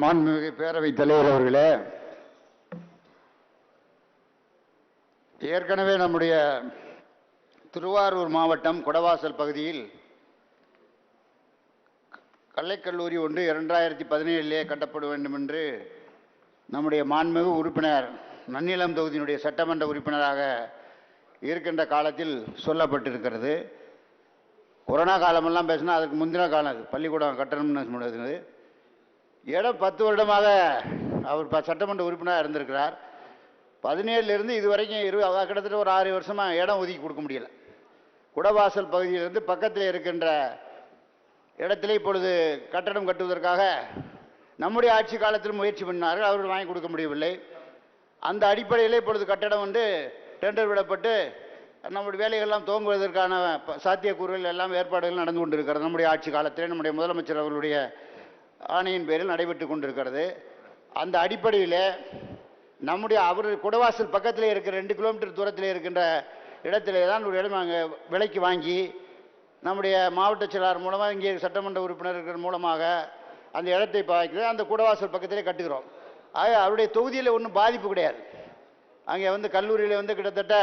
மாண்புமிகு பேரவைத் தலைவர் அவர்களே ஏற்கனவே நம்முடைய திருவாரூர் மாவட்டம் குடவாசல் பகுதியில் கலைக்கல்லூரி ஒன்று இரண்டாயிரத்தி பதினேழிலே கட்டப்பட வேண்டும் என்று நம்முடைய மாண்புமிகு உறுப்பினர் நன்னிலம் தொகுதியினுடைய சட்டமன்ற உறுப்பினராக இருக்கின்ற காலத்தில் சொல்லப்பட்டிருக்கிறது. கொரோனா காலமெல்லாம் பேசினா அதுக்கு முந்தின காலம் பள்ளிக்கூடம் கட்டணம்னு சொன்னது இடம் பத்து வருடமாக அவர் ப- சட்டமன்ற உறுப்பினராக இருந்திருக்கிறார். பதினேழுலேருந்து இது வரைக்கும் இரு கிட்டத்தட்ட ஒரு ஆறு வருஷமாக இடம் ஒதுக்கி கொடுக்க முடியல. குடவாசல் பகுதியிலிருந்து பக்கத்தில் இருக்கின்ற இடத்திலே இப்பொழுது கட்டடம் கட்டுவதற்காக நம்முடைய ஆட்சி காலத்தில் முயற்சி பண்ணார்கள். அவர்கள் வாங்கி கொடுக்க முடியவில்லை. அந்த அடிப்படையில் இப்பொழுது கட்டடம் வந்து டெண்டர் விடப்பட்டு நம்முடைய வேலைகள்லாம் துவங்குவதற்கான சாத்தியக்கூறுகள் எல்லாம் ஏற்பாடுகள் நடந்து கொண்டிருக்கிறது. நம்முடைய ஆட்சி காலத்திலே நம்முடைய முதலமைச்சர் அவர்களுடைய ஆணையின் பேரில் நடைபெற்று கொண்டிருக்கிறது. அந்த அடிப்படையில் நம்முடைய அவர் குடவாசல் பக்கத்தில் இருக்கிற ரெண்டு கிலோமீட்டர் தூரத்தில் இருக்கின்ற இடத்திலே தான் ஒரு இடம் அங்கே விலைக்கு வாங்கி நம்முடைய மாவட்ட செயலாளர் மூலமாக இங்கே சட்டமன்ற உறுப்பினர்கள் மூலமாக அந்த இடத்தை பார்க்கிறது அந்த குடவாசல் பக்கத்திலே கட்டுகிறோம். ஆக அவருடைய தொகுதியில் ஒன்றும் பாதிப்பு கிடையாது. அங்கே வந்து கல்லூரியில் வந்து கிட்டத்தட்ட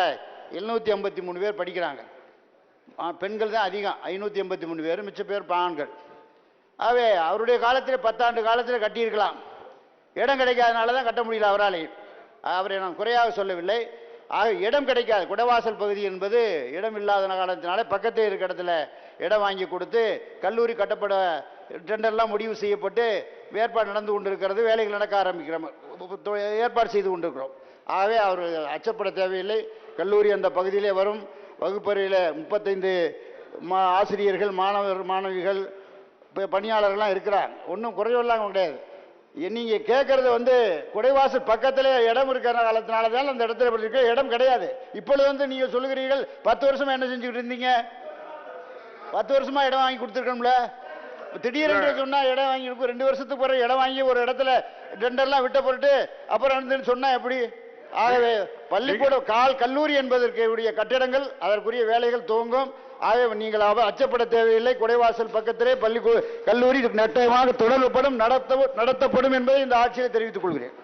எழுநூற்றி ஐம்பத்தி மூணு பேர் படிக்கிறாங்க. பெண்கள் தான் அதிகம் ஐநூற்றி எண்பத்தி மூணு பேர் மிச்ச பேர் ஆண்கள் ஆகவே அவருடைய காலத்தில் பத்தாண்டு காலத்தில் கட்டியிருக்கலாம். இடம் கிடைக்காதனால தான் கட்ட முடியல அவராலே. அவரை நான் குறையாக சொல்லவில்லை. ஆக இடம் கிடைக்காது. குடவாசல் பகுதி என்பது இடம் இல்லாத காலத்தினால பக்கத்தில் இருக்க இடத்துல இடம் வாங்கி கொடுத்து கல்லூரி கட்டப்பட டெண்டர்லாம் முடிவு செய்யப்பட்டு ஏற்பாடு நடந்து கொண்டிருக்கிறது வேலைகள் நடக்க ஆரம்பிக்கிறோம். ஏற்பாடு செய்து கொண்டிருக்கிறோம். ஆகவே அவர் அச்சப்பட தேவையில்லை. கல்லூரி அந்த பகுதியிலே வரும். வகுப்பறையில் முப்பத்தைந்து மா ஆசிரியர்கள் மாணவர் மாணவிகள் இப்போ பணியாளர்கள்லாம் இருக்கிறாங்க. ஒன்றும் குறைவெல்லாம் கிடையாது. நீங்கள் கேட்குறது வந்து குடைவாசல் பக்கத்தில் இடம் இருக்கிற காலத்தினால தான் அந்த இடத்துல இப்படி இருக்கு. இடம் கிடையாது. இப்பொழுது வந்து நீங்கள் சொல்லுகிறீர்கள் பத்து வருஷமா என்ன செஞ்சுக்கிட்டு இருந்தீங்க? பத்து வருஷமா இடம் வாங்கி கொடுத்துருக்கோம்ல திடீரென்று சொன்னா இடம் வாங்கி கொடுக்கும் ரெண்டு வருஷத்துக்கு பிறகு இடம் வாங்கி ஒரு இடத்துல டெண்டர்லாம் விட்ட பொருட்டு அப்புறம் வந்து சொன்னா எப்படி? ஆகவே பள்ளிக்கூடம் கால் கல்லூரி என்பதற்கு உடைய கட்டிடங்கள் அதற்குரிய வேலைகள் துவங்கும். ஆகவே நீங்களாக அச்சப்பட தேவையில்லை. குடைவாசல் பக்கத்திலே பள்ளி கல்லூரி நட்டமாக தொடரப்படும் நடத்தப்படும் என்பதை இந்த ஆட்சியை தெரிவித்துக் கொள்கிறேன்.